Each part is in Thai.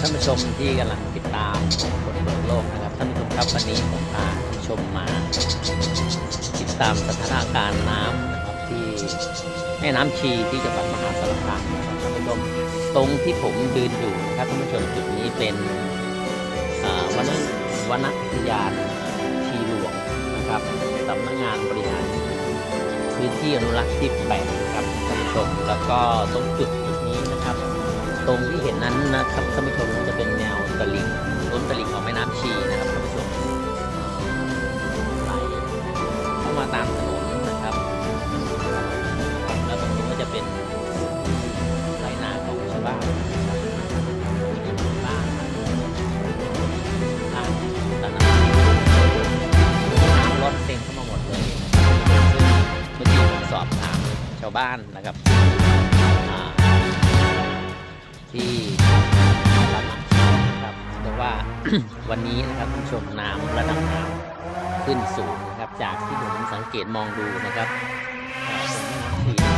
ท่านผู้ชมที่กำลังติดตามคนเปิดโลกนะครับท่านผู้ชมครับวันนี้ผมพาท่านผู้ชมมา ติดตามสถานการณ์น้ำนะครับที่แม่น้ำชีที่จังหวัดมหาสารคามนะครับท่านผู้ชมตรงที่ผมยืนอยู่นะครับท่านผู้ชมจุดนี้เป็นอ่าวนวนอุทยานชีหลวงนะครับสำนักงานบริหารพื้นที่อนุรักษ์ที่แปดครับท่านผู้ชมแล้วก็ตรงจุดจุดนี้นะครับ ตรงที่เห็นนั้นนะครับท่านผู้ชมจะเป็นแนวตลิ่งล้นตลิ่งของแม่น้ำชีนะครับท่านผู้ชมไหลเข้ามาตามถนนนะครับ แล้วตรงนี้ก็จะเป็นไรนาของชาวบ้านบ้านบ้านตอนนั้นน้ำลดเต็มเข้ามาหมดเลยเมื่อกี้ผมสอบถามชาวบ้านนะครับ ที่ตลาดนะครับบอกว่าวันนี้นะครับท่านผู้ชมน้ำระดับน้ำขึ้นสูงนะครับจากที่ผมสังเกตมองดูนะครับเอ่อตรงแม่น้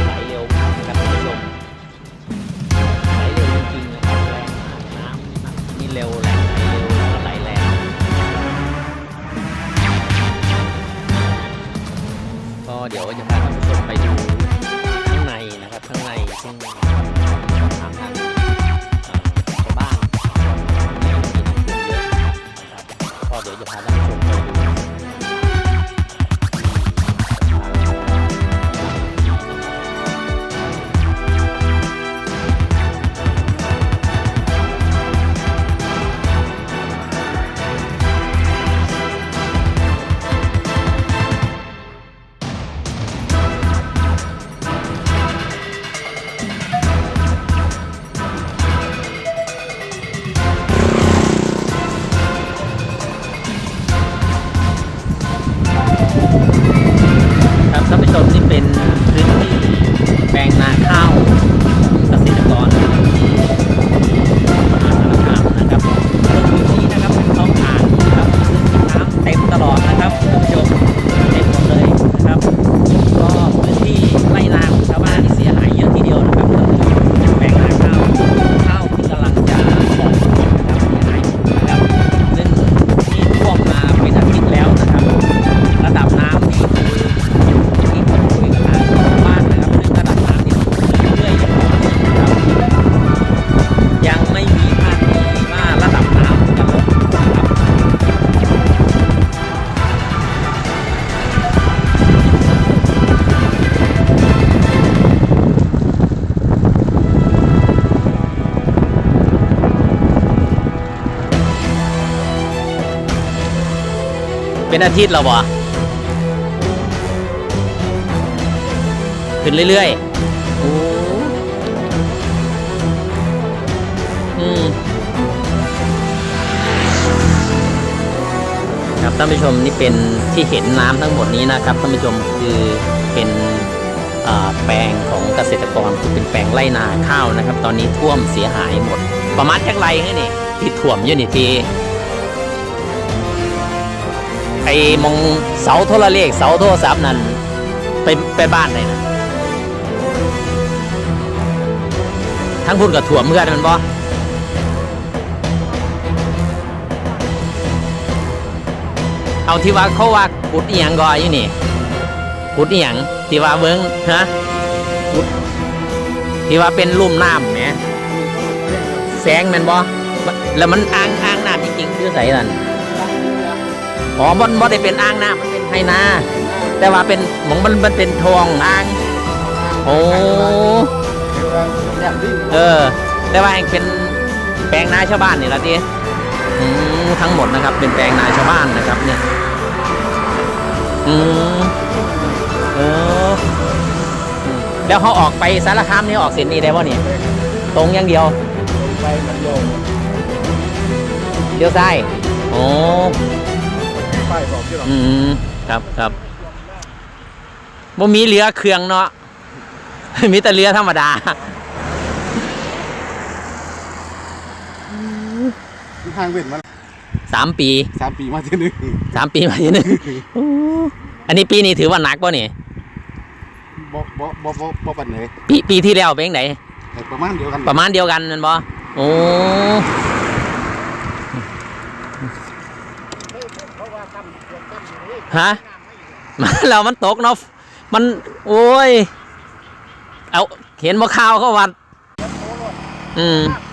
ำไหลเร็วนะครับท่านผู้ชมไหลเร็วจริงๆนะครับแรงมากน้ำนี่เร็วแรงไหลเร็วแล้วก็ไหลแรงก็เดี๋ยวจะพา ท่านผู้ชมนี่เป็นพื้นที่แปลงนาข้าว เป็นอาทิตย์แล้วบ่ขึ้นเรื่อยๆโอ้อืมครับท่านผู้ชมนี่เป็นที่เห็นน้ำทั้งหมดนี้นะครับท่านผู้ชมคือเป็นแปลงของเกษตรกรคือเป็นแปลงไร่นาข้าวนะครับ ตอนนี้ท่วมเสียหายหมด ประมาณจักไรนี่ที่ท่วมอยู่นี่ที ไอ้มองเสาโทรเลขเสาโทรศัพท์นั่นไปไปบ้านไหนนะทั้งพุ่นกับถั่วเพื่อนมันบ่เอาที่ว่าเขาว่ากุดเอียงก็อยู่นี่กุดเอียงที่ว่าเบิ้งฮะกุดที่ว่าเป็นลุ่มน้ำเนี่ยแสงแมันบ่แล้วมันอ่างอ่างน้ำจริงๆคือใส่นั่น อ๋อมันบ่ได้เป็นอ่างน้ำมันเป็นไฮนา แต่ว่าเป็นหมองมันมันเป็นทองอ่างโอ้เออ แต่ว่าเองเป็นแปลงนาชาวบ้านนี่ละทีอืมทั้งหมดนะครับ เป็นแปลงนาชาวบ้านนะครับเนี่ยอืมเอออืมแล้วเขาออกไปสารคามนี่ออกเส้นนี้ได้ป่ะเนี่ยตรงอย่างเดียวไปเหมือนโยมเลี้ยวซ้ายโอ้ ป้ายบอกที่เราอืมครับครับบ่มีเรือเครื่องเนาะ มีแต่เรือธรรมดาทางเว้นมาสามปีสามปีมาที่หนึ่งสามปีมาทีหนึงอันนี้ปีนี้ถือว่าหนักป่ะนี่บ่บ่บ่บ่บ่ปันเลยปีปีที่แล้วเป็นไงแต่ประมาณเดียวกันประมาณเดียวกันแมันบ่โอ้ โอ้ ฮะมาแล้วมันตกเนาะมัน โอ้ย เอาเห็นบ่ข่าวเขาวัด อืมเ